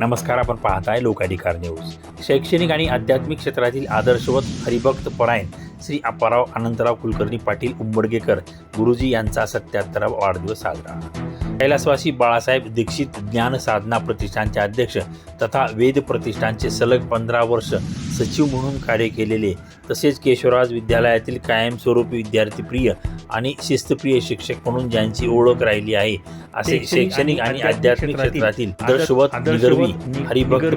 नमस्कार आपण पाहताय लोकाधिकार न्यूज. शैक्षणिक आणि आध्यात्मिक क्षेत्रातील आदर्शवत हरिभक्त परायण श्री अप्पाराव अनंतराव कुलकर्णी पाटील उंबडगेकर गुरुजी यांचा सत्याहत्तरावा वाढदिवस साजरा. कैलासवासी बाळासाहेब दीक्षित ज्ञान साधना प्रतिष्ठानचे अध्यक्ष तथा वेद प्रतिष्ठानचे सलग पंधरा वर्ष सचिव म्हणून कार्य केलेले तसेच केशवराज विद्यालयातील कायमस्वरूपी विद्यार्थीप्रिय आणि शिस्तप्रिय शिक्षक म्हणून ज्यांची ओळख राहिली आहे असे शैक्षणिक आणि आध्यात्मिक क्षेत्रातील निगर्वी हरिभक्त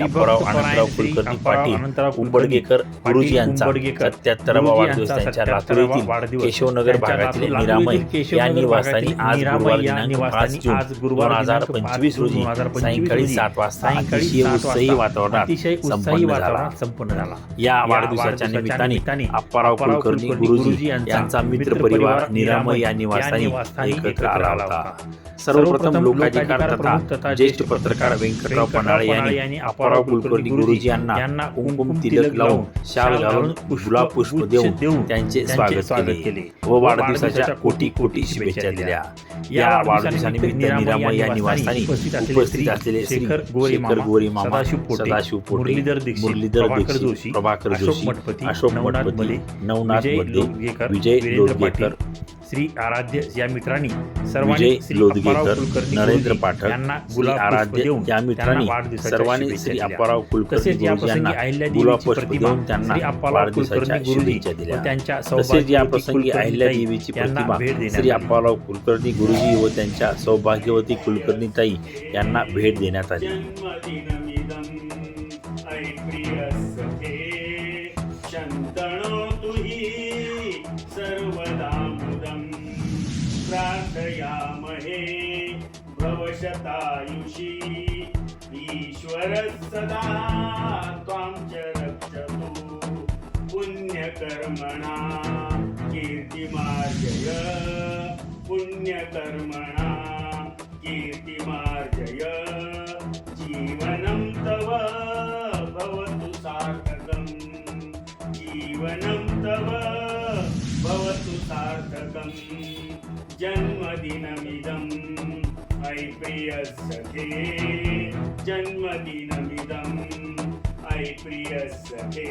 अप्पाराव आनंदराव कुलकर्णी पाटील उंबडगेकर गुरुजी यांचा सत्याहत्तरावा वाढदिवस त्यांच्या लातूर येथील केशवनगर भागातील निरामय या निवासानी आज गुरुवार दिनांक पाच जून. दोन हजार पंचवीस रोजी सायंकाळी सात वाजता अतिशय उत्साही वातावरणात संपन्न झाला संपन्न झाला. या वाढदिवसाच्या निमित्ताने अप्पाराव कुलकर्णी गुरुजी यांचा मित्र परिवार निरामय या निवासानी एकत्र आला होता. सर्वप्रथम लोकाधिकार तथा ज्येष्ठ पत्रकार व्यंकटराव पन्हाळे यांनी अप्पाराव कुलकर्णी गुरुजी यांना कुंकुम तिलक लावून शाल घालून गुलाब पुष्प देऊन त्यांचे स्वागत केले व वाढदिवसाच्या कोटी कोटी शुभेच्छा दिल्या. या वाढदिवसानिमित्त निरामय या निवासानी उपस्थित असलेले शेखर गोरे मामा, सदाशिव पोटे, मुरलीधर दीक्षित, प्रभाकर जोशी, अशोक मठपती, नवनाथ नवनाथ विजय पाटील, श्री आराध्य या मित्रांनी सर्वांनी श्री लोदगेकर, अप्पाराव कुलकर्णी नरेंद्र पाठक, यांना श्री गुलाब आराध्य देऊन या मित्रांनी सर्वांनी श्री. अप्पाराव कुलकर्णी यांना गुलाब पुष्प प्रतिमा देऊन त्यांना श्री अप्पाराव कुलकर्णी गुरुजी त्यांच्या तसेच या सौभाग्यवती प्रसंगी अहिल्यादेवीची यांना प्रतिमा श्री. अप्पाराव कुलकर्णी गुरुजी व त्यांच्या सौभाग्यवती कुलकर्णीताई यांना भेट देण्यात आली प्रार्थयामहे भवशतायुषी ईश्वरः सदा त्वां च रक्षतु पुण्यकर्मणा। कीर्तिमार्जय पुण्यकर्मणा। कीर्तिमार्जय जीवनं तव भवतु सार्थकम्। जीवनं तव भवतु सार्थकम्। जन्मदिनमिदम्। ऐ प्रियसखे जन्मदिनमिदम्। ऐ प्रियसखे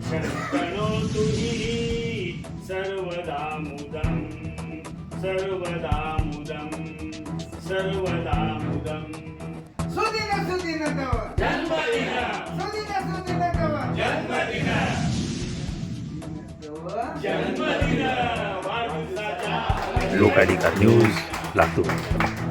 शन्तनोतु हि सर्वदा मुदम्। सर्वदा मुदम् सर्वदा मुदम्। सुदिन सुदिन तव। जन्मदिन। सुदिन सुदिन तव। जन्मदिन। जन्मदिन। वाढदिवसाच्या लोकाधिकार न्यूज लातूर